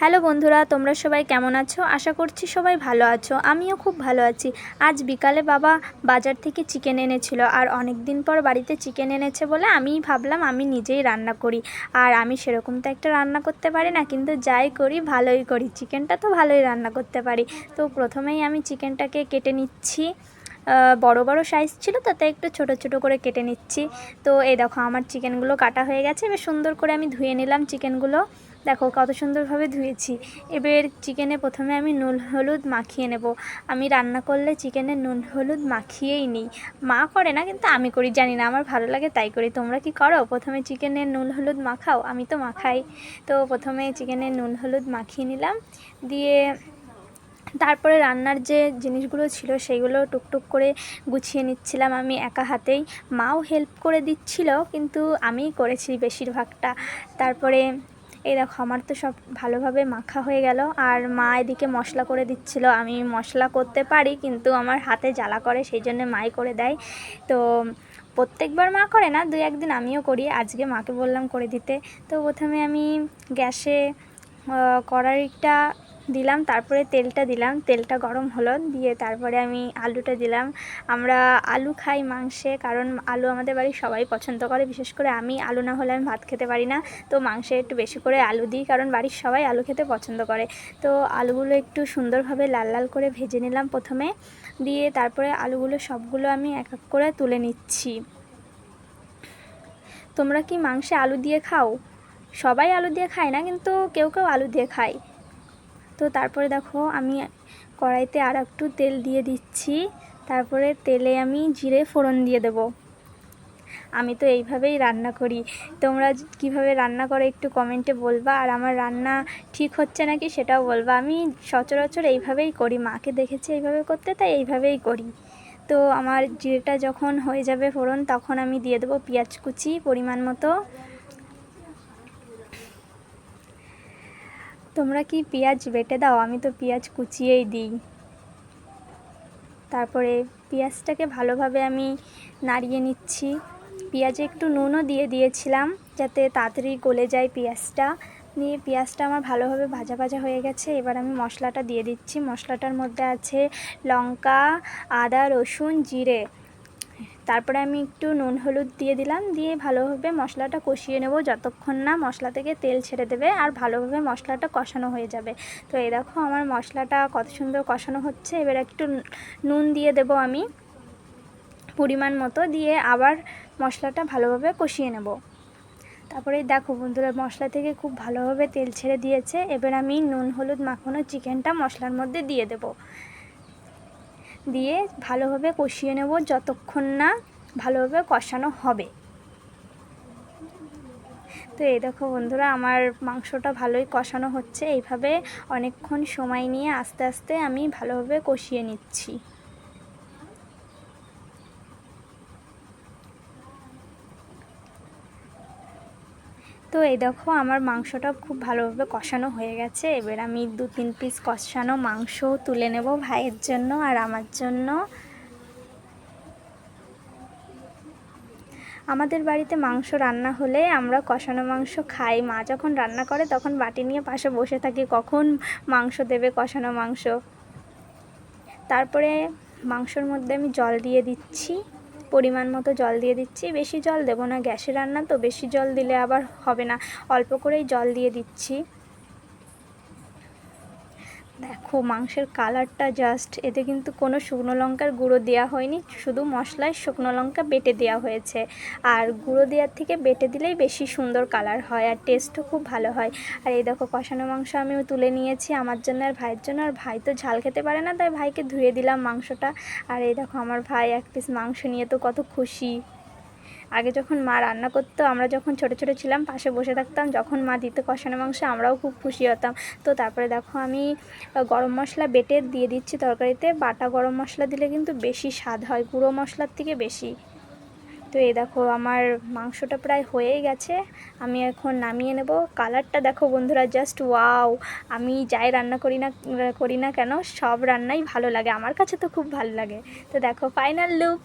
Hello বন্ধুরা, তোমরা সবাই কেমন আছো? আশা করছি সবাই ভালো আছো। আমিও খুব ভালো আছি। আজ বিকালে বাবা বাজার থেকে চিকেন এনেছিল আর অনেক দিন পর বাড়িতে চিকেন এনেছে বলে আমিই ভাবলাম আমি নিজেই রান্না করি। আর আমি সেরকম তো একটা রান্না করতে পারি না, কিন্তু যাই করি, ভালোই করি। চিকেনটা তো ভালোই রান্না করতে পারি। তো প্রথমেই আমি চিকেনটাকে কেটে নিচ্ছি। বড় বড় সাইজ ছিল, তাতে একটু ছোট ছোট করে কেটে নিচ্ছি। তো এই দেখো, আমার চিকেনগুলো কাটা হয়ে গেছে এবার সুন্দর করে আমি ধুয়ে নিলাম চিকেনগুলো দেখো, কত সুন্দরভাবে ধুয়েছি। এবার চিকেনে প্রথমে আমি নুন, হলুদ মাখিয়ে নেব। আমি রান্না করলে চিকেনে নুন, হলুদ মাখিয়েই নিই। মা করে না, কিন্তু আমি করি, জানি না, আমার ভালো লাগে, তাই করি। তোমরা কি করো? প্রথমে চিকেনে নুন, হলুদ মাখাও, আমি তো মাখাই। তো প্রথমে চিকেনে নুন, হলুদ মাখিয়ে নিলাম। দিয়ে তারপরে রান্নার যে জিনিসগুলো ছিল সেগুলো টুকটুক করে গুছিয়ে নিচ্ছিলাম আমি একা হাতেই। মাও হেল্প করে দিচ্ছিল, কিন্তু আমিই করেছি বেশিরভাগটা। তারপরে, এই দেখো, আমার তো সব ভালোভাবে মাখা হয়ে গেল। আর মা এদিকে মশলা করে দিচ্ছিল। আমি মশলা করতে পারি, কিন্তু আমার হাতে জ্বালা করে, সেই জন্য মাই করে দেয়। তো প্রত্যেকবার মা করে না, দুই একদিন আমিও করি। আজকে মাকে বললাম করে দিতে। তো প্রথমে আমি গ্যাসে কড়াইটা দিলাম, তারপরে তেলটা দিলাম, তেলটা গরম হলো, দিয়ে তারপরে আমি আলুটা দিলাম। আমরা আলু খাই মাংসে, কারণ আলু আমাদের বাড়ির সবাই পছন্দ করে, বিশেষ করে আমি। আলু না হলে আমি ভাত খেতে পারি না। তো মাংসে একটু বেশি করে আলু দিই, কারণ বাড়ির সবাই আলু খেতে পছন্দ করে। তো আলুগুলো একটু সুন্দরভাবে লাল লাল করে ভেজে নিলাম প্রথমে। দিয়ে তারপরে আলুগুলো সবগুলো আমি এক এক করে তুলে নিচ্ছি। তোমরা কি মাংসে আলু দিয়ে খাও? সবাই আলু দিয়ে খায় না, কিন্তু কেউ কেউ আলু দিয়ে খায়। তো তারপরে দেখো আমি কড়াইতে আর একটু তেল দিয়ে দিচ্ছি। তারপরে তেলে আমি জিরে ফোড়ন দিয়ে দেবো। আমি তো এইভাবেই রান্না করি। তোমরা কীভাবে রান্না করো একটু কমেন্টে বলবা। আর আমার রান্না ঠিক হচ্ছে নাকি সেটাও বলবা। আমি সচরাচর এইভাবেই করি। মাকে দেখেছি এইভাবে করতে, তাই এইভাবেই করি। তো আমার জিরেটা যখন হয়ে যাবে ফোড়ন, তখন আমি দিয়ে দেবো পেঁয়াজ কুচি পরিমাণ মতো। তোমরা কি পেঁয়াজ বেটে দাও? আমি তো পেঁয়াজ কুচিয়েই দিই। তারপরে পেঁয়াজটাকে ভালোভাবে আমি নাড়িয়ে নিচ্ছি। পেঁয়াজে একটু নুনও দিয়ে দিয়েছিলাম, যাতে তাড়াতাড়ি গলে যায় পেঁয়াজটা। দিয়ে পেঁয়াজটা আমার ভালোভাবে ভাজা ভাজা হয়ে গেছে। এবার আমি মশলাটা দিয়ে দিচ্ছি। মশলাটার মধ্যে আছে লঙ্কা, আদা, রসুন, জিরে। তারপরে আমি একটু নুন হলুদ দিয়ে দিলাম, দিয়ে ভালোভাবে মশলাটা কষিয়ে নেব। যতক্ষণ না মশলা থেকে তেল ছেড়ে দেবে আর ভালোভাবে মশলাটা কষানো হয়ে যাবে। তো এই দেখো আমার মশলাটা কত সুন্দর কষানো হচ্ছে। এবার একটু নুন দিয়ে দেব আমি পরিমাণ মতো, দিয়ে আবার মশলাটা ভালোভাবে কষিয়ে নেব। তারপরে দেখো বন্ধুরা, মশলা থেকে খুব ভালোভাবে তেল ছেড়ে দিয়েছে। এবার আমি নুন হলুদ মাখানো চিকেনটা মশলার মধ্যে দিয়ে দেবো। দিয়ে ভালোভাবে কষিয়ে নেব যতক্ষণ না ভালোভাবে কষানো হবে। তো এই দেখো বন্ধুরা, আমার মাংসটা ভালোই কষানো হচ্ছে। এইভাবে অনেকক্ষণ সময় নিয়ে আস্তে আস্তে আমি ভালোভাবে কষিয়ে নিচ্ছি। তো এই দেখো আমার মাংসটা খুব ভালোভাবে কষানো হয়ে গেছে। এবার আমি দু, তিন পিস কষানো মাংস তুলে নেব ভাইয়ের জন্য আর আমার জন্য। আমাদের বাড়িতে মাংস রান্না হলে আমরা কষানো মাংস খাই। মা যখন রান্না করে তখন বাটি নিয়ে পাশে বসে থাকি, কখন মাংস দেবে কষানো মাংস। তারপরে মাংসর মধ্যে আমি জল দিয়ে দিচ্ছি। পরিমাণ মতো জল দিয়ে দিচ্ছি। বেশি জল দেবো না, গ্যাসে রান্না তো বেশি জল দিলে আবার হবে না। অল্প করেই জল দিয়ে দিচ্ছি। দেখো, মাংসের কালারটা জাস্ট এতে কিন্তু কোনো শুকনো লঙ্কার গুঁড়ো দেওয়া হয়নি, শুধু মশলায় শুকনো লঙ্কা বেটে দেওয়া হয়েছে। আর গুঁড়ো দেওয়ার থেকে বেটে দিলেই বেশি সুন্দর কালার হয় আর টেস্টও খুব ভালো হয়। আর এই দেখো, কষানো মাংস আমিও তুলে নিয়েছি, আমার জন্য আর ভাইয়ের জন্য। আর ভাই তো ঝাল খেতে পারে না, তাই ভাইকে ধুয়ে দিলাম মাংসটা। আর এই দেখো, আমার ভাই এক পিস মাংস নিয়ে তো কত খুশি। আগে যখন মা রান্না করতো, আমরা যখন ছোট ছোট ছিলাম, পাশে বসে থাকতাম, যখন মা দিত কষানো মাংস, আমরাও খুব খুশি হতাম। তো তারপরে দেখো আমি গরম মশলা বেটে দিয়ে দিচ্ছি তরকারিতে। বাটা গরম মশলা দিলে কিন্তু বেশি স্বাদ হয়, গুঁড়ো মশলার থেকে বেশি। তো এই দেখো, আমার মাংসটা প্রায় হয়েই গেছে। আমি এখন নামিয়ে নেব। কালারটা দেখো বন্ধুরা জাস্ট ওয়াও আমি যাই রান্না করি না করি না কেন, সব রান্নাই ভালো লাগে। আমার কাছে তো খুব ভালো লাগে। তো দেখো ফাইনাল লুক